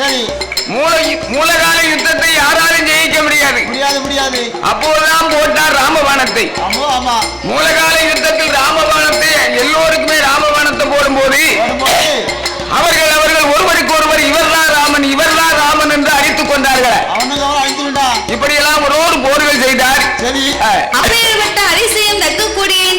மூல மூலகால யுத்தத்தை யாராலும் ஜெயிக்க முடியாது. முடியாது முடியாது. அப்போதுதான் போட்டார் ராமபாணத்தை மூலகால யுத்தத்தில் ராமபாணத்தை எல்லோருக்குமே ராமபாணத்தை போடும்போது வரும்போது அவர்கள் அவர்கள் ஒருவருக்கு ஒருவர் இவர்தான் ராமன் இவர்தான் ராமன் என்று அடித்துக் கொண்டார்கள். இப்படி எல்லாம் அழித்து போர்கள் செய்தார். சரி.